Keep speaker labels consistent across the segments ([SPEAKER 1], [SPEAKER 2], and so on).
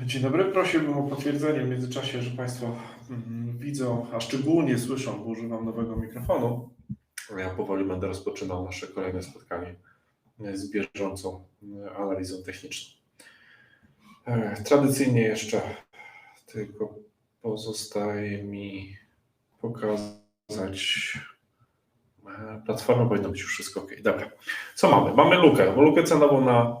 [SPEAKER 1] Dzień dobry. Prosiłbym o potwierdzenie w międzyczasie, że Państwo mm, widzą, a szczególnie słyszą, bo używam nowego mikrofonu. Ja powoli będę rozpoczynał nasze kolejne spotkanie z bieżącą e, analizą techniczną. E, Tradycyjnie jeszcze tylko pozostaje mi pokazać e, platformę, powinno być już wszystko ok. Dobra. Co mamy? Mamy lukę, lukę cenową na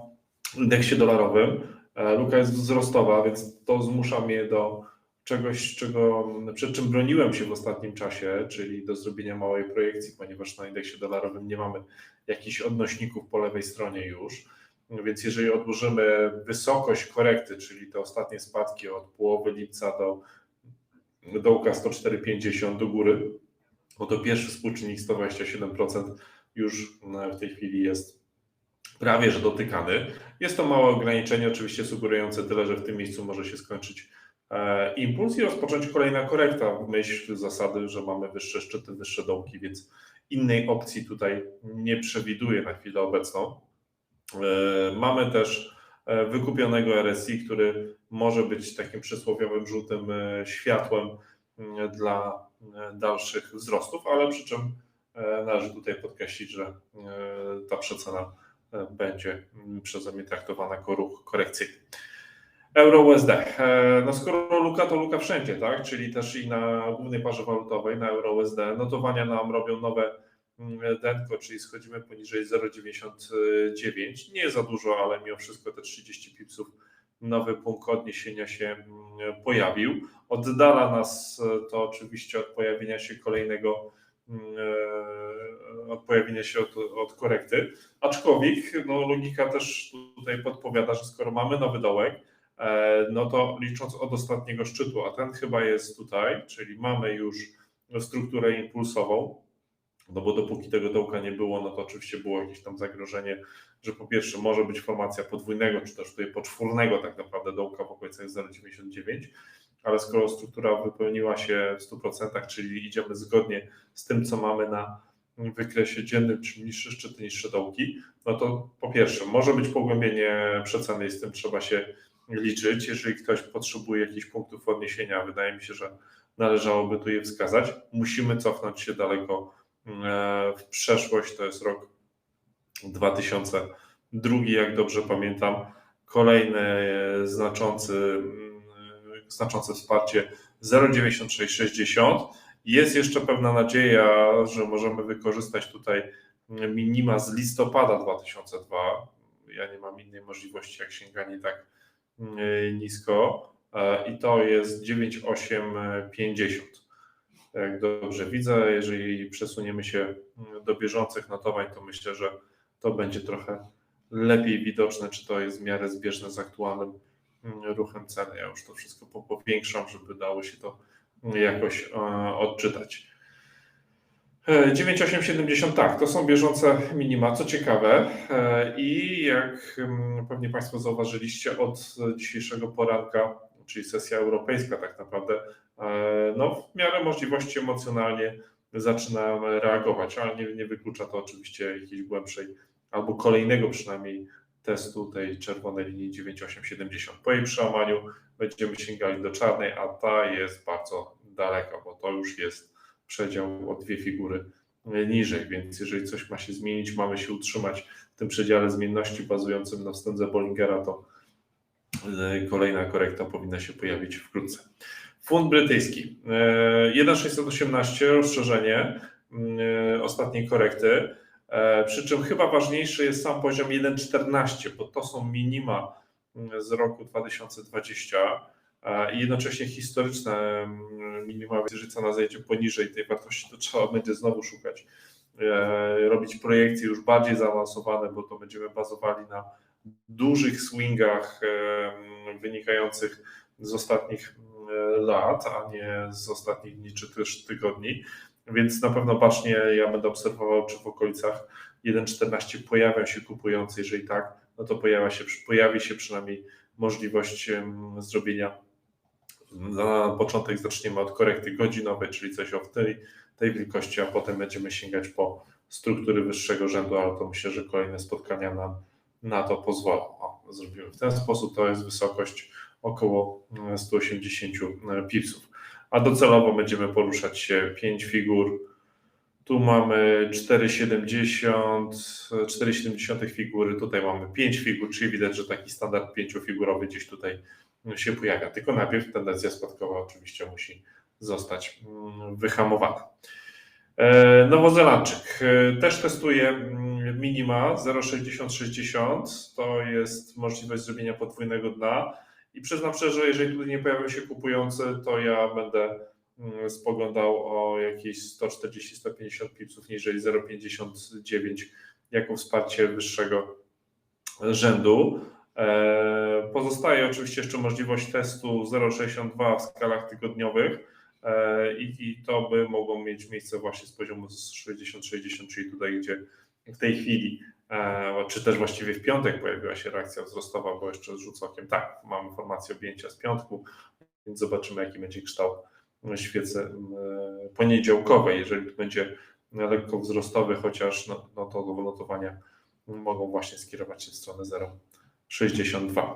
[SPEAKER 1] indeksie dolarowym. E, Luka jest wzrostowa, więc to zmusza mnie do czegoś, czego, przed czym broniłem się w ostatnim czasie, czyli do zrobienia małej projekcji, ponieważ na indeksie dolarowym nie mamy jakichś odnośników po lewej stronie już. Więc jeżeli odłożymy wysokość korekty, czyli te ostatnie spadki od połowy lipca do dołka 104,50 do góry, to pierwszy współczynnik 127% już w tej chwili jest prawie że dotykany. Jest to małe ograniczenie, oczywiście sugerujące tyle, że w tym miejscu może się skończyć e, impuls i rozpocząć kolejna korekta w myśl zasady, że mamy wyższe szczyty, wyższe dołki, więc innej opcji tutaj nie przewiduję na chwilę obecną. E, Mamy też e, wykupionego RSI, który może być takim przysłowiowym żółtym światłem m, dla dalszych wzrostów, ale przy czym należy tutaj podkreślić, że ta przecena będzie m, przeze mnie traktowana jako ruch korekcyjny. Euro USD. E, No skoro luka, to luka wszędzie, tak? Czyli też i na głównej parze walutowej, na euro USD. Notowania nam robią nowe mm, denko, czyli schodzimy poniżej 0,99. Nie za dużo, ale mimo wszystko te 30 pipsów nowy punkt odniesienia się mm, pojawił. Oddala nas e, to oczywiście od pojawienia się kolejnego mm, od pojawienia się od, od korekty. Aczkolwiek no, logika też tutaj podpowiada, że skoro mamy nowy dołek, e, no to licząc od ostatniego szczytu, a ten chyba jest tutaj, czyli mamy już strukturę impulsową, no bo dopóki tego dołka nie było, no to oczywiście było jakieś tam zagrożenie, że po pierwsze może być formacja podwójnego, czy też tutaj poczwórnego tak naprawdę dołka w okolicach 0,99, ale skoro struktura wypełniła się w 100%, czyli idziemy zgodnie z tym, co mamy na wykresie dziennym, czyli niższe szczyty, niższe dołki, no to po pierwsze może być pogłębienie przeceny i z tym trzeba się liczyć. Jeżeli ktoś potrzebuje jakichś punktów odniesienia, wydaje mi się, że należałoby tu je wskazać. Musimy cofnąć się daleko e, w przeszłość, to jest rok 2002, jak dobrze pamiętam. Kolejny e, znaczący, znaczące wsparcie 0,9660. Jest jeszcze pewna nadzieja, że możemy wykorzystać tutaj minima z listopada 2002. Ja nie mam innej możliwości jak sięganie tak mm, nisko e, i to jest 9850. Jak dobrze widzę, jeżeli przesuniemy się do bieżących notowań, to myślę, że to będzie trochę lepiej widoczne, czy to jest w miarę zbieżne z aktualnym ruchem ceny. Ja już to wszystko po- powiększam, żeby dało się to jakoś e, odczytać. E, 9870, tak, to są bieżące minima, co ciekawe. E, I jak mm, pewnie Państwo zauważyliście, od dzisiejszego poranka, czyli sesja europejska, tak naprawdę, e, no, w miarę możliwości emocjonalnie zaczynam reagować, ale nie, nie wyklucza to oczywiście jakiejś głębszej albo kolejnego przynajmniej testu tej czerwonej linii 9870. Po jej przełamaniu będziemy sięgali do czarnej, a ta jest bardzo daleka, bo to już jest przedział o dwie figury niżej, więc jeżeli coś ma się zmienić, mamy się utrzymać w tym przedziale zmienności bazującym na wstędze Bollingera, to e, kolejna korekta powinna się pojawić wkrótce. Fund brytyjski. E, 1,618 rozszerzenie mm, ostatniej korekty. E, Przy czym chyba ważniejszy jest sam poziom 1,14, bo to są minima mm, z roku 2020 e, i jednocześnie historyczne mm, minima, jeżeli cena zejdzie poniżej tej wartości, to trzeba będzie znowu szukać, e, robić projekcje już bardziej zaawansowane, bo to będziemy bazowali na dużych swingach e, wynikających z ostatnich mm, lat, a nie z ostatnich dni czy też tygodni. Więc na pewno bacznie ja będę obserwował, czy w okolicach 1.14 pojawią się kupujący. Jeżeli tak, no to pojawia się, pojawi się przynajmniej możliwość zrobienia. Na początek zaczniemy od korekty godzinowej, czyli coś o tej, tej wielkości, a potem będziemy sięgać po struktury wyższego rzędu, ale to myślę, że kolejne spotkania nam na to pozwolą. O, zrobimy w ten sposób. To jest wysokość około e, 180 pipsów. A docelowo będziemy poruszać się 5 figur. Tu mamy 4,70, 4,7 figury, tutaj mamy 5 figur, czyli widać, że taki standard 5-figurowy gdzieś tutaj się pojawia. Tylko najpierw tendencja spadkowa oczywiście musi zostać mm, wyhamowana. E, Nowozelandczyk e, też testuje mm, minima 0,6060. To jest możliwość zrobienia podwójnego dna. I przyznam szczerze, jeżeli tutaj nie pojawią się kupujący, to ja będę mm, spoglądał o jakieś 140-150 pipsów niżej 0,59 jako wsparcie wyższego rzędu. E, Pozostaje oczywiście jeszcze możliwość testu 0,62 w skalach tygodniowych e, i, to by mogło mieć miejsce właśnie z poziomu 60-60, czyli tutaj, gdzie w tej chwili, czy też właściwie w piątek pojawiła się reakcja wzrostowa, bo jeszcze rzucę okiem, tak, mamy informację objęcia z piątku, więc zobaczymy, jaki będzie kształt świecy e, poniedziałkowej. Jeżeli będzie lekko wzrostowy, chociaż no, no to notowania mogą właśnie skierować się w stronę 0,62.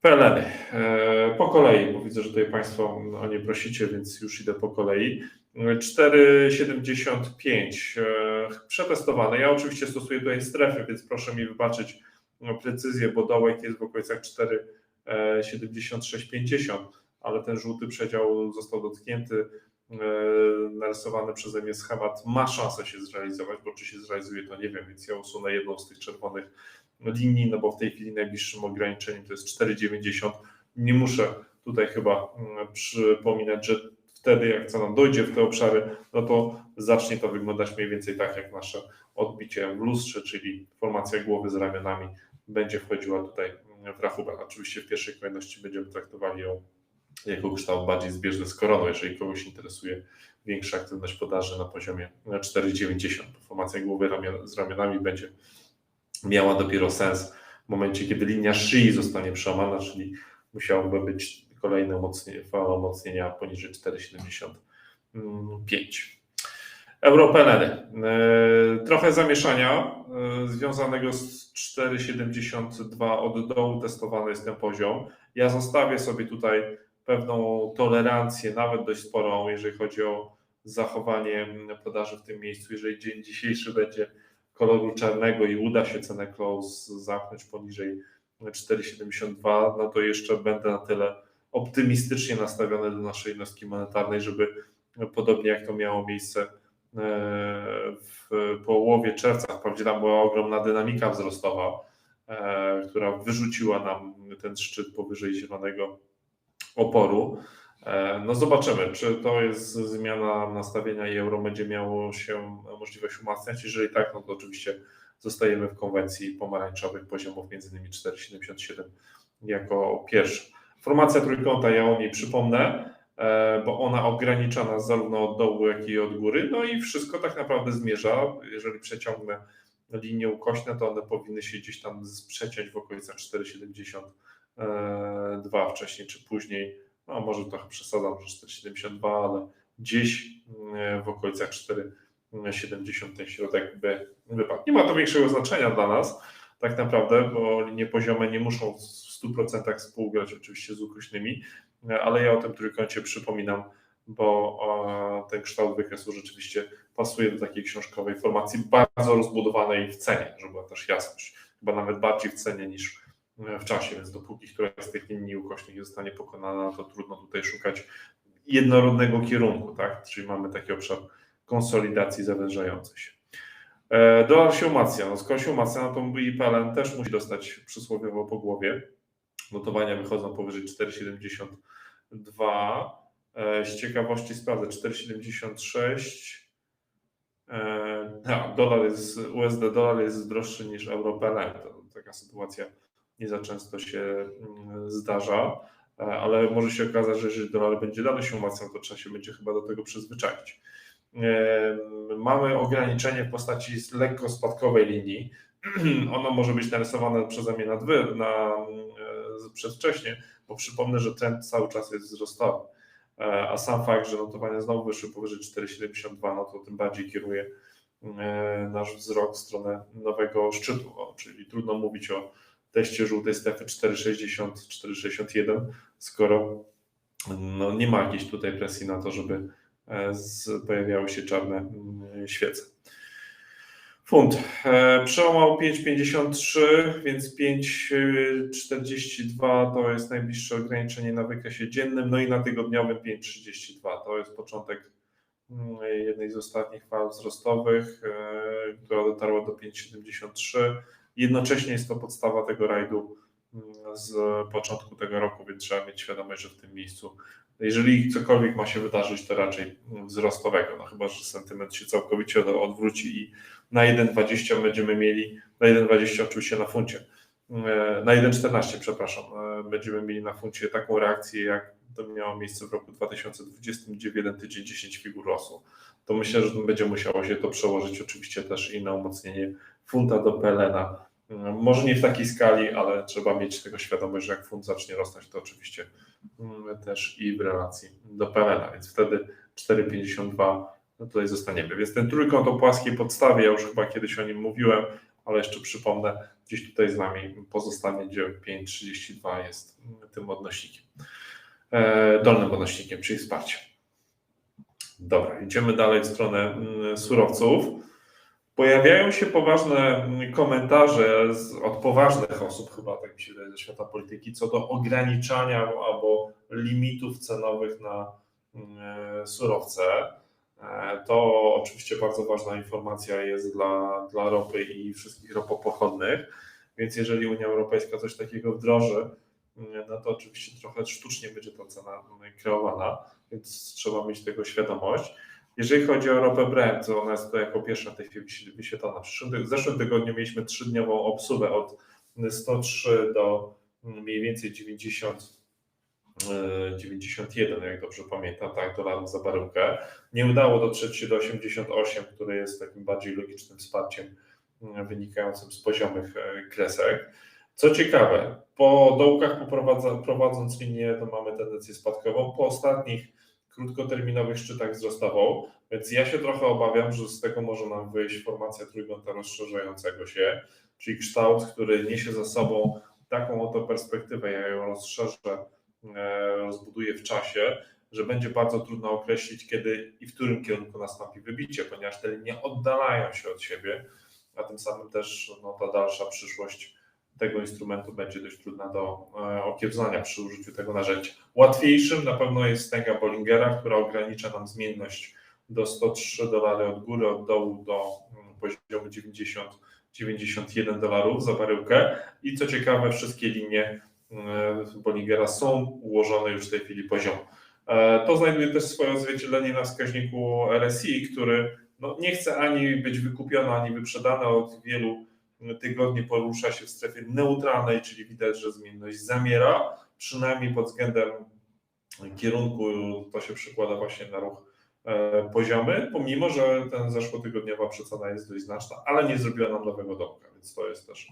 [SPEAKER 1] PLN. E, Po kolei, bo widzę, że tutaj Państwo o nie prosicie, więc już idę po kolei. 4,75 e, przetestowane. Ja oczywiście stosuję tutaj strefy, więc proszę mi wybaczyć no, precyzję, bo dołek jest w okolicach 4,76,50, ale ten żółty przedział został dotknięty. E, Narysowany przeze mnie schemat ma szansę się zrealizować, bo czy się zrealizuje, to nie wiem, więc ja usunę jedną z tych czerwonych linii, no bo w tej chwili najbliższym ograniczeniem to jest 4,90. Nie muszę tutaj chyba mm, przypominać, że wtedy jak cena dojdzie w te obszary, no to zacznie to wyglądać mniej więcej tak jak nasze odbicie w lustrze, czyli formacja głowy z ramionami będzie wchodziła tutaj w rachubę. Oczywiście w pierwszej kolejności będziemy traktowali ją jako kształt bardziej zbieżny z koroną, jeżeli kogoś interesuje większa aktywność podaży na poziomie 4,90. Formacja głowy z ramionami będzie miała dopiero sens w momencie, kiedy linia szyi zostanie przełamana, czyli musiałoby być kolejne fala umocnienia poniżej 4,75. Europeleny. Trochę zamieszania e, związanego z 4,72 od dołu testowany jest ten poziom. Ja zostawię sobie tutaj pewną tolerancję, nawet dość sporą, jeżeli chodzi o zachowanie podaży w tym miejscu. Jeżeli dzień dzisiejszy będzie koloru czarnego i uda się cenę close zamknąć poniżej 4,72, no to jeszcze będę na tyle optymistycznie nastawiony do naszej jednostki monetarnej, żeby podobnie jak to miało miejsce e, w połowie czerwca, wprawdzie tam była ogromna dynamika wzrostowa, e, która wyrzuciła nam ten szczyt powyżej zielonego oporu. E, No zobaczymy, czy to jest zmiana nastawienia i euro będzie miało się możliwość umacniać. Jeżeli tak, no to oczywiście zostajemy w konwencji pomarańczowych poziomów między innymi 4,77 jako pierwszy. Formacja trójkąta, ja o niej przypomnę, e, bo ona ogranicza nas zarówno od dołu, jak i od góry. No i wszystko tak naprawdę zmierza. Jeżeli przeciągnę linie ukośne, to one powinny się gdzieś tam przeciąć w okolicach 4,72 wcześniej czy później no może trochę przesadzam, że 4,72, ale gdzieś mm, w okolicach 4,70 ten środek by wypadł. Nie ma to większego znaczenia dla nas tak naprawdę, bo linie poziome nie muszą w 100% współgrać oczywiście z ukrośnymi, ale ja o tym trójkącie przypominam, bo e, ten kształt wykresu rzeczywiście pasuje do takiej książkowej formacji bardzo rozbudowanej w cenie, żeby była też jasność. Chyba nawet bardziej w cenie niż w czasie, więc dopóki któraś z tych linii ukośnych nie zostanie pokonana, to trudno tutaj szukać jednorodnego kierunku, tak? Czyli mamy taki obszar konsolidacji zawężającej się. E, Dolar się umacnia. No skoro się umacnia, no to i PLN też musi dostać przysłowiowo po głowie. Notowania wychodzą powyżej 4,72. E, Z ciekawości sprawdzę 4,76. E, no, dolar jest, USD dolar jest droższy niż euro PLN. Taka sytuacja nie za często się mm, zdarza, e, ale może się okazać, że jeżeli dolar będzie dalej się umacniał, to trzeba się będzie chyba do tego przyzwyczaić. Mamy ograniczenie w postaci lekko spadkowej linii. Ono może być narysowane przeze mnie na, dwy, na e, przedwcześnie, bo przypomnę, że trend cały czas jest wzrostowy. A sam fakt, że notowania znowu wyszły powyżej 4,72, no to tym bardziej kieruje nasz wzrok w stronę nowego szczytu. Czyli trudno mówić o teście żółtej strefy 4,60, 4,61, skoro no, nie ma jakiejś tutaj presji na to, żeby e, pojawiały się czarne mm, świece. Funt. E, przełamał 5,53, więc 5,42 to jest najbliższe ograniczenie na wykresie dziennym, no i na tygodniowym 5,32 to jest początek mm, jednej z ostatnich fal wzrostowych, e, która dotarła do 5,73. Jednocześnie jest to podstawa tego rajdu mm, z początku tego roku, więc trzeba mieć świadomość, że w tym miejscu, jeżeli cokolwiek ma się wydarzyć, to raczej wzrostowego, no chyba, że sentyment się całkowicie odwróci i na 1,20 będziemy mieli, na 1,20 oczywiście na funcie, e, na 1,14 przepraszam, e, będziemy mieli na funcie taką reakcję, jak to miało miejsce w roku 2020, gdzie w jeden tydzień 10 figur rosło. To myślę, że będzie musiało się to przełożyć oczywiście też i na umocnienie funta do PLN-a. Może nie w takiej skali, ale trzeba mieć tego świadomość, że jak funt zacznie rosnąć, to oczywiście mm, też i w relacji do PLN-a, więc wtedy 4,52 no tutaj zostaniemy. Więc ten trójkąt o płaskiej podstawie, ja już chyba kiedyś o nim mówiłem, ale jeszcze przypomnę, gdzieś tutaj z nami pozostanie, gdzie 5,32 jest tym odnośnikiem, e, dolnym odnośnikiem, czyli wsparciem. Dobra, idziemy dalej w stronę mm, surowców. Pojawiają się poważne komentarze z, od poważnych osób, chyba tak mi się wydaje, ze świata polityki, co do ograniczania albo limitów cenowych na mm, surowce. E, to oczywiście bardzo ważna informacja jest dla, dla ropy i wszystkich ropopochodnych, więc jeżeli Unia Europejska coś takiego wdroży, no to oczywiście trochę sztucznie będzie ta cena kreowana, więc trzeba mieć tego świadomość. Jeżeli chodzi o ropę Brent, to ona jest tutaj jako pierwsza w tej chwili wyświetlona. W zeszłym tygodniu mieliśmy trzydniową obsługę od 103 do mniej więcej 90 91, jak dobrze pamiętam, tak, dolarów za baryłkę. Nie udało dotrzeć się do 88, które jest takim bardziej logicznym wsparciem mm, wynikającym z poziomych e, kresek. Co ciekawe, po dołkach prowadząc linię, to mamy tendencję spadkową. Po ostatnich krótkoterminowych szczytach wzrostową, więc ja się trochę obawiam, że z tego może nam wyjść formacja trójkąta rozszerzającego się, czyli kształt, który niesie za sobą taką oto perspektywę, ja ją rozszerzę E, rozbuduje w czasie, że będzie bardzo trudno określić, kiedy i w którym kierunku nastąpi wybicie, ponieważ te linie oddalają się od siebie, a tym samym też no, ta dalsza przyszłość tego instrumentu będzie dość trudna do e, okiełznania przy użyciu tego narzędzia. Łatwiejszym na pewno jest stęga Bollingera, która ogranicza nam zmienność do 103 dolary od góry, od dołu do mm, poziomu 90, 91 dolarów za baryłkę i co ciekawe wszystkie linie E, Bolingera są ułożone już w tej chwili poziom. E, to znajduje też swoje odzwierciedlenie na wskaźniku RSI, który no, nie chce ani być wykupiony, ani wyprzedany od wielu tygodni porusza się w strefie neutralnej, czyli widać, że zmienność zamiera, przynajmniej pod względem kierunku to się przykłada właśnie na ruch e, poziomy, pomimo, że ten zeszłotygodniowa przecena jest dość znaczna, ale nie zrobiła nam nowego dołka, więc to jest też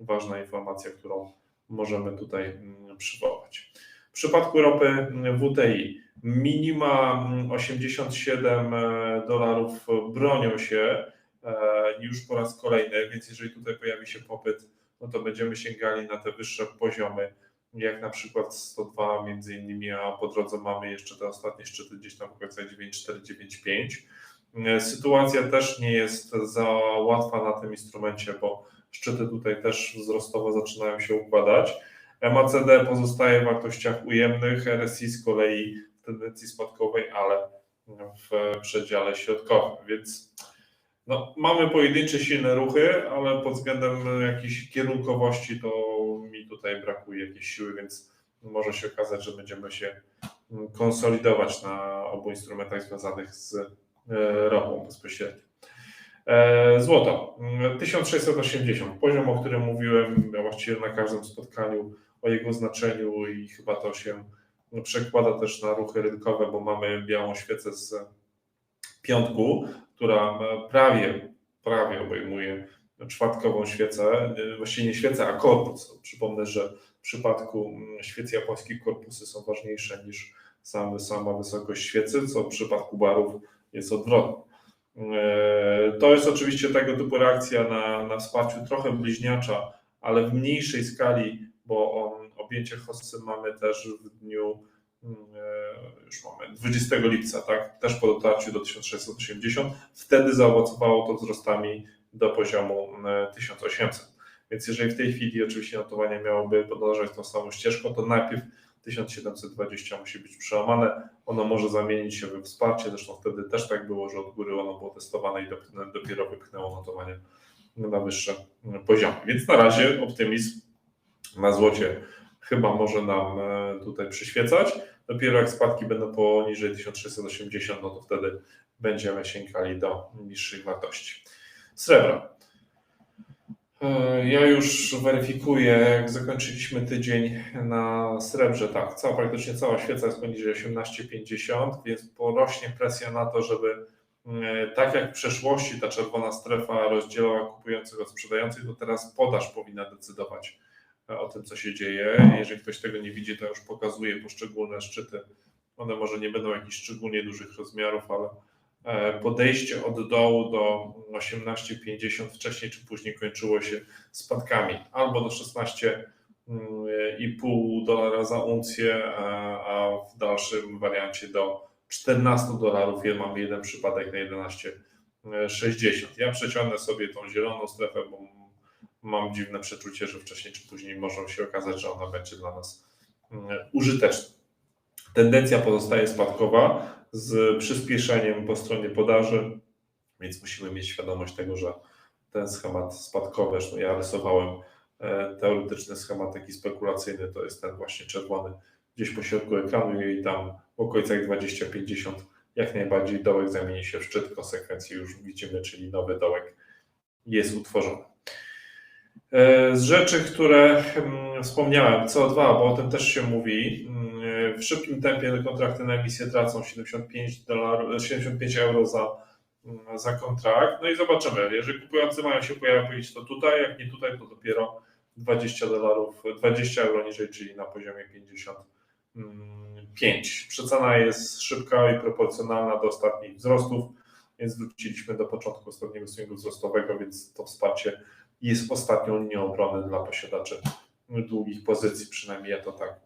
[SPEAKER 1] ważna informacja, którą możemy tutaj mm, przywołać. W przypadku ropy mm, WTI minima 87 mm, e, dolarów bronią się już po raz kolejny, więc jeżeli tutaj pojawi się popyt, no to będziemy sięgali na te wyższe poziomy, jak na przykład 102 między innymi, a po drodze mamy jeszcze te ostatnie szczyty gdzieś tam w okolicach 9495. E, sytuacja też nie jest za łatwa na tym instrumencie, bo Szczyty tutaj też wzrostowo zaczynają się układać. MACD pozostaje w wartościach ujemnych, RSI z kolei w tendencji spadkowej, ale w przedziale środkowym, więc no, mamy pojedyncze silne ruchy, ale pod względem jakiejś kierunkowości to mi tutaj brakuje jakiejś siły, więc może się okazać, że będziemy się konsolidować na obu instrumentach związanych z e, ropą bezpośrednio. E, złoto. 1680, poziom, o którym mówiłem właściwie na każdym spotkaniu o jego znaczeniu i chyba to się przekłada też na ruchy rynkowe, bo mamy białą świecę z piątku, która prawie, prawie obejmuje czwartkową świecę, właściwie nie świecę, a korpus. Przypomnę, że w przypadku świec japońskich korpusy są ważniejsze niż same, sama wysokość świecy, co w przypadku barów jest odwrotnie. E, to jest oczywiście tego typu reakcja na, na wsparciu trochę bliźniacza ale w mniejszej skali, bo on, objęcie hossy mamy też w dniu mm, e, już mamy 20 lipca, tak, też po dotarciu do 1680, wtedy zaowocowało to wzrostami do poziomu e, 1800. Więc jeżeli w tej chwili oczywiście notowanie miałoby podążać tą samą ścieżką, to najpierw 1720 musi być przełamane. Ono może zamienić się we wsparcie, zresztą wtedy też tak było, że od góry ono było testowane i dopiero wypchnęło notowanie na wyższe poziomy. Więc na razie optymizm na złocie chyba może nam e, tutaj przyświecać. Dopiero jak spadki będą poniżej 1680, no to wtedy będziemy sięgali do niższych wartości. Srebra. E, Ja już weryfikuję, jak zakończyliśmy tydzień na srebrze, tak, cała, praktycznie cała świeca jest poniżej 18,50, więc porośnie presja na to, żeby e, tak jak w przeszłości ta czerwona strefa rozdzielała kupujących od sprzedających, to teraz podaż powinna decydować o tym, co się dzieje. Jeżeli ktoś tego nie widzi, to już pokazuję poszczególne szczyty. One może nie będą jakichś szczególnie dużych rozmiarów, ale e, podejście od dołu do 18,50 wcześniej czy później kończyło się spadkami albo do 16,5 dolara za uncję, a- a w dalszym wariancie do 14 dolarów. Ja mam jeden przypadek na 11,60. Ja przeciągnę sobie tą zieloną strefę, bo mam dziwne przeczucie, że wcześniej czy później może się okazać, że ona będzie dla nas mm, użyteczna. Tendencja pozostaje spadkowa z przyspieszeniem po stronie podaży, więc musimy mieć świadomość tego, że ten schemat spadkowy, zresztą ja rysowałem e, teoretyczny schemat taki spekulacyjny, to jest ten właśnie czerwony gdzieś po środku ekranu i tam w okolicach 20-50 jak najbardziej dołek zamieni się w szczyt, konsekwencji już widzimy, czyli nowy dołek jest utworzony. E, Z rzeczy, które mm, wspomniałem, CO2, bo o tym też się mówi, mm, w szybkim tempie kontrakty na emisję tracą 75, dolarów, 75 euro za, mm, za kontrakt. No i zobaczymy, jeżeli kupujący mają się pojawić, to tutaj, jak nie tutaj, to dopiero 20 dolarów, 20 euro niżej, czyli na poziomie 55. Przecena jest szybka i proporcjonalna do ostatnich wzrostów, więc wróciliśmy do początku ostatniego swingu wzrostowego, więc to wsparcie jest ostatnią linią obrony dla posiadaczy długich pozycji, przynajmniej ja to tak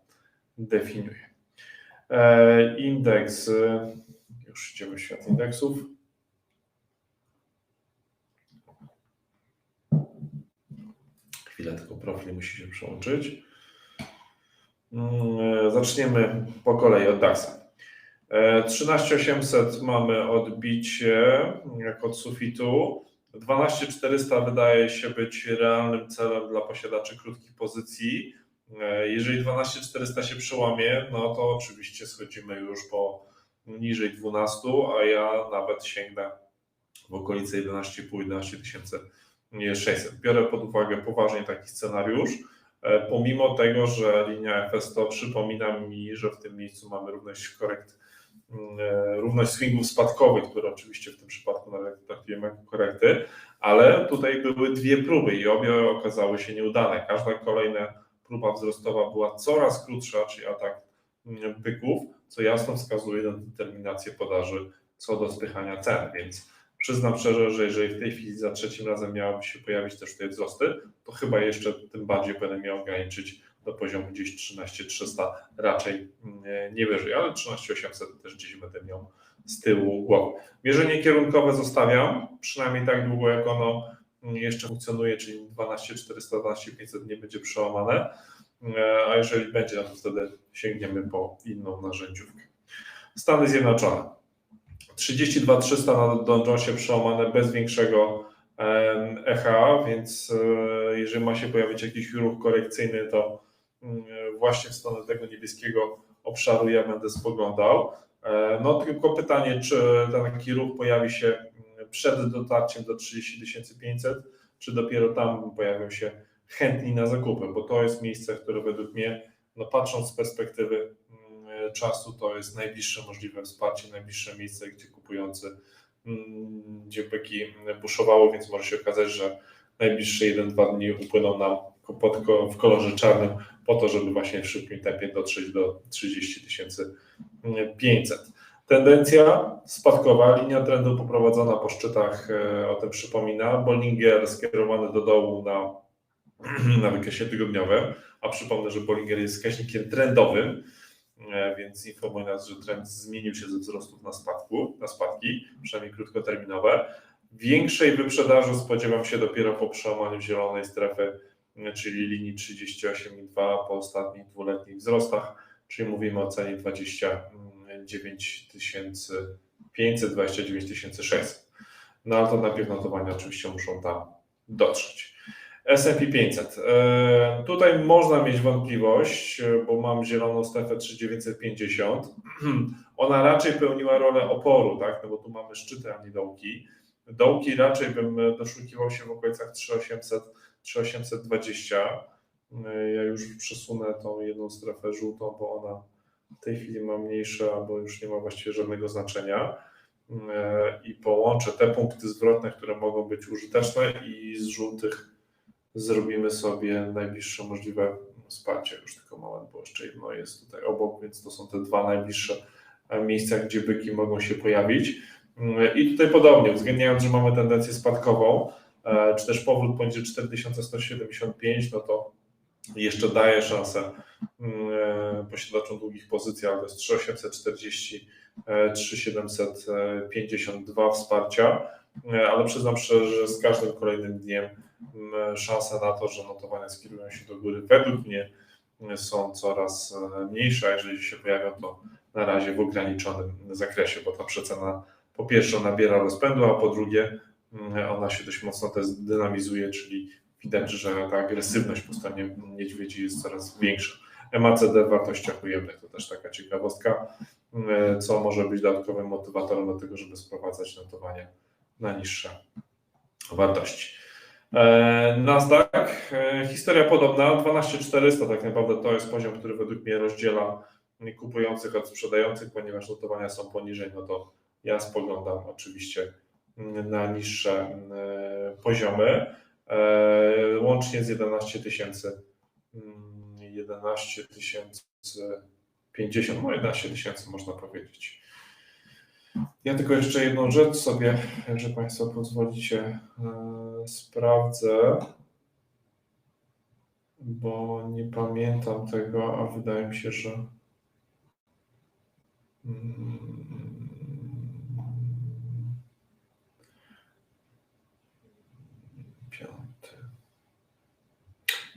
[SPEAKER 1] definiuję. E, Indeks, e, już idziemy w świat indeksów. Chwilę tylko profil musi się przełączyć. Mm, e, Zaczniemy po kolei od DAX-a. E, 13800 mamy odbicie jak od sufitu. 12400 wydaje się być realnym celem dla posiadaczy krótkich pozycji. E, Jeżeli 12400 się przełamie, no to oczywiście schodzimy już po niżej 12, a ja nawet sięgnę w okolice 11,5-11 600. Biorę pod uwagę poważnie taki scenariusz, e, pomimo tego, że linia FS100 przypomina mi, że w tym miejscu mamy równość korekt, równość swingów spadkowych, które oczywiście w tym przypadku traktujemy jako korekty, ale tutaj były dwie próby i obie okazały się nieudane. Każda kolejna próba wzrostowa była coraz krótsza, czyli atak mm, byków, co jasno wskazuje na determinację podaży co do spychania cen, więc przyznam szczerze, że jeżeli w tej chwili za trzecim razem miałyby się pojawić też tutaj wzrosty, to chyba jeszcze tym bardziej będę miał ograniczyć do poziomu gdzieś 13300, raczej mm, nie wyżej, ale 13800 też gdzieś będę miał z tyłu głowy. Mierzenie kierunkowe zostawiam, przynajmniej tak długo jak ono jeszcze funkcjonuje, czyli 12400, 12500 nie będzie przełamane, E, a jeżeli będzie, no to wtedy sięgniemy po inną narzędziówkę. Stany Zjednoczone. 32300 na Don Jonesie przełamane bez większego echa, więc e, jeżeli ma się pojawić jakiś ruch korekcyjny, to mm, właśnie w stronę tego niebieskiego obszaru ja będę spoglądał. E, No tylko pytanie, czy ten taki ruch pojawi się mm, przed dotarciem do 30 500, czy dopiero tam pojawią się chętni na zakupy, bo to jest miejsce, które według mnie, no patrząc z perspektywy mm, czasu, to jest najbliższe możliwe wsparcie, najbliższe miejsce, gdzie kupujący, mm, gdzie buszowało, więc może się okazać, że najbliższe 1-2 dni upłyną nam pod, w kolorze czarnym po to, żeby właśnie w szybkim tempie dotrzeć do 30 500. Tendencja spadkowa, linia trendu poprowadzona po szczytach, e, o tym przypomina. Bollinger skierowany do dołu na na wykresie tygodniowym, a przypomnę, że Bollinger jest wskaźnikiem trendowym, e, więc informuje nas, że trend zmienił się ze wzrostów na spadku, na spadki, przynajmniej krótkoterminowe. Większej wyprzedaży spodziewam się dopiero po przełamaniu zielonej strefy, czyli linii 38,2 po ostatnich dwuletnich wzrostach, czyli mówimy o cenie 29 500, 29 600. No ale to najpierw notowania oczywiście muszą tam dotrzeć. S&P 500. E, tutaj można mieć wątpliwość, bo mam zieloną strefę 3950. Ona raczej pełniła rolę oporu, tak? No bo tu mamy szczyty, a nie dołki. Dołki raczej bym doszukiwał się w okolicach 3800, 3820. E, ja już przesunę tą jedną strefę żółtą, bo ona w tej chwili ma mniejsze, albo już nie ma właściwie żadnego znaczenia. I połączę te punkty zwrotne, które mogą być użyteczne i z żółtych zrobimy sobie najbliższe możliwe wsparcie. Już tylko moment, bo jeszcze jedno jest tutaj obok, więc to są te dwa najbliższe miejsca, gdzie byki mogą się pojawić. I tutaj podobnie, uwzględniając, że mamy tendencję spadkową, e, czy też powrót poniżej 4175, no to jeszcze daje szansę e, posiadaczom długich pozycji, ale to jest 3840, 3752 e, wsparcia, ale przyznam szczerze, że z każdym kolejnym dniem szanse na to, że notowania skierują się do góry, według mnie są coraz e, mniejsze, a jeżeli się pojawią, to na razie w ograniczonym zakresie, bo ta przecena po pierwsze nabiera rozpędu, a po drugie ona się dość mocno też dynamizuje, czyli widać, że ta agresywność po stronie niedźwiedzi jest coraz większa. MACD w wartościach ujemnych to też taka ciekawostka, co może być dodatkowym motywatorem do tego, żeby sprowadzać notowania na niższe wartości. E, Nasdaq, e, historia podobna, 12400 tak naprawdę to jest poziom, który według mnie rozdziela kupujących od sprzedających, ponieważ notowania są poniżej, no to ja spoglądam oczywiście na niższe e, poziomy, łącznie z 11 tysięcy, 11 tysięcy 50, no 11 tysięcy można powiedzieć. Ja tylko jeszcze jedną rzecz sobie, że Państwo pozwolicie, e, sprawdzę, bo nie pamiętam tego, a wydaje mi się, że.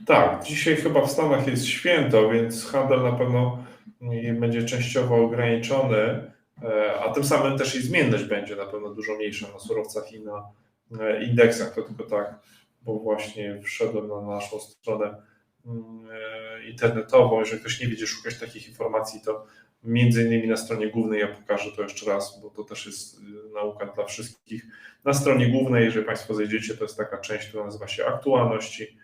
[SPEAKER 1] Tak, dzisiaj chyba w Stanach jest święto, więc handel na pewno będzie częściowo ograniczony. E, a tym samym też i zmienność będzie na pewno dużo mniejsza na surowcach i na e, indeksach. To tylko tak, bo właśnie wszedłem na naszą stronę mm, e, internetową. Jeżeli ktoś nie będzie szukać takich informacji, to między innymi na stronie głównej, ja pokażę to jeszcze raz, bo to też jest nauka dla wszystkich. Na stronie głównej, jeżeli Państwo zejdziecie, to jest taka część, która nazywa się aktualności.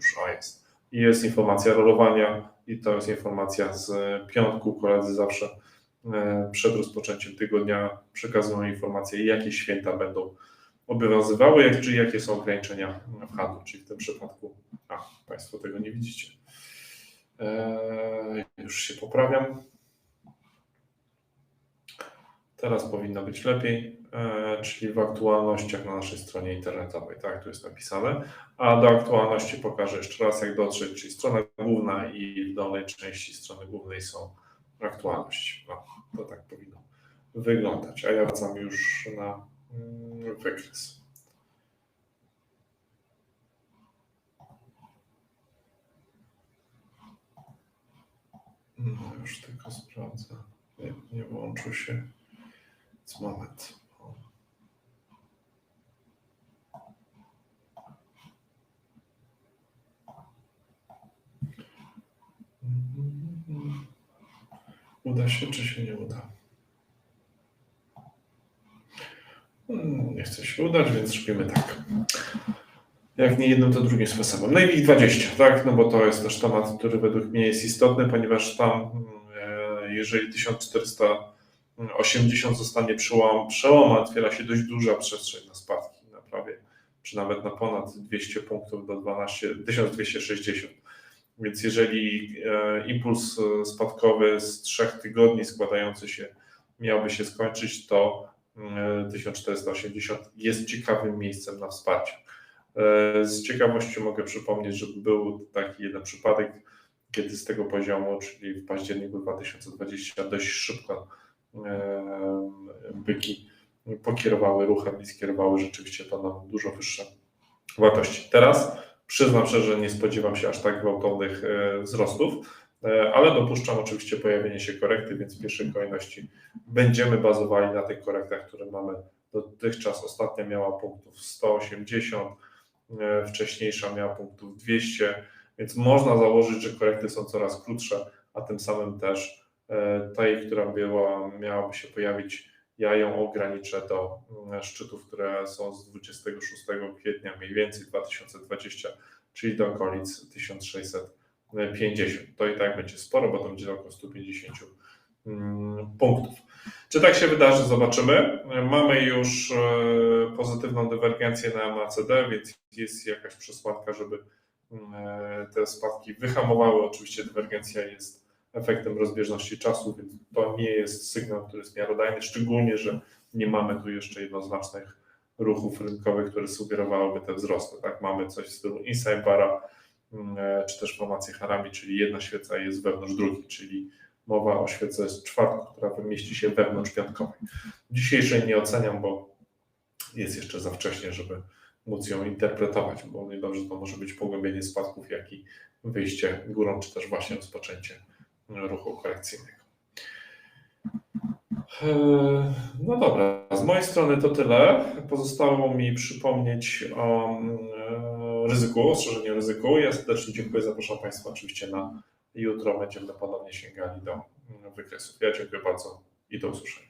[SPEAKER 1] Już. I jest informacja rolowania i to jest informacja z piątku. Koledzy zawsze E, przed rozpoczęciem tygodnia przekazują informacje, jakie święta będą obowiązywały, jak, czy jakie są ograniczenia w handlu, czyli w tym przypadku, a Państwo tego nie widzicie. Eee, już się poprawiam. Teraz powinno być lepiej, eee, czyli w aktualnościach na naszej stronie internetowej, tak, tu jest napisane. A do aktualności pokażę jeszcze raz, jak dotrzeć, czyli strona główna i w dolnej części strony głównej są aktualność. No, to tak powinno wyglądać. A ja wracam już na mm, wykres. No, już tylko sprawdzę. Nie, nie włączył się. It's moment. Uda się, czy się nie uda? Hmm, nie chce się udać, więc szukamy tak. Jak nie jedno, to drugim sposobem. No i 20, tak? No bo to jest też temat, który według mnie jest istotny, ponieważ tam, hmm, e, jeżeli 1400 80 zostanie przełom, przełom, otwiera się dość duża przestrzeń na spadki, na prawie, czy nawet na ponad 200 punktów do 12, 1260. Więc jeżeli e, impuls e, spadkowy z trzech tygodni składający się miałby się skończyć, to e, 1480 jest ciekawym miejscem na wsparcie. Z ciekawością mogę przypomnieć, że był taki jeden przypadek, kiedy z tego poziomu, czyli w październiku 2020, dość szybko byki pokierowały ruchem i skierowały rzeczywiście to na dużo wyższe wartości. Teraz przyznam szczerze, nie spodziewam się aż tak gwałtownych e, wzrostów, e, ale dopuszczam oczywiście pojawienie się korekty, więc w pierwszej kolejności będziemy bazowali na tych korektach, które mamy dotychczas. Ostatnia miała punktów 180, e, wcześniejsza miała punktów 200, więc można założyć, że korekty są coraz krótsze, a tym samym też tej, która była, miałaby się pojawić, ja ją ograniczę do mm, szczytów, które są z 26 kwietnia mniej więcej 2020, czyli do okolic 1650. To i tak będzie sporo, bo to będzie około 150 mm, punktów. Czy tak się wydarzy, zobaczymy. Mamy już e, pozytywną dywergencję na MACD, więc jest jakaś przesłanka, żeby e, te spadki wyhamowały. Oczywiście dywergencja jest efektem rozbieżności czasu, więc to nie jest sygnał, który jest miarodajny, szczególnie, że nie mamy tu jeszcze jednoznacznych ruchów rynkowych, które sugerowałyby te wzrosty. Tak? Mamy coś w stylu inside bara, e, czy też formację harami, czyli jedna świeca jest wewnątrz drugiej, czyli mowa o świece z czwartku, która mieści się wewnątrz piątkowej. Dzisiejszej nie oceniam, bo jest jeszcze za wcześnie, żeby móc ją interpretować, bo niedobrze to może być pogłębienie spadków, jak i wyjście górą, czy też właśnie rozpoczęcie ruchu korekcyjnego. Eee, No dobra, z mojej strony to tyle. Pozostało mi przypomnieć o mm, ryzyku, ostrzeżeniu ryzyku. Ja serdecznie dziękuję, zapraszam Państwa oczywiście na jutro. Będziemy ponownie sięgali do mm, wykresów. Ja dziękuję bardzo i do usłyszenia.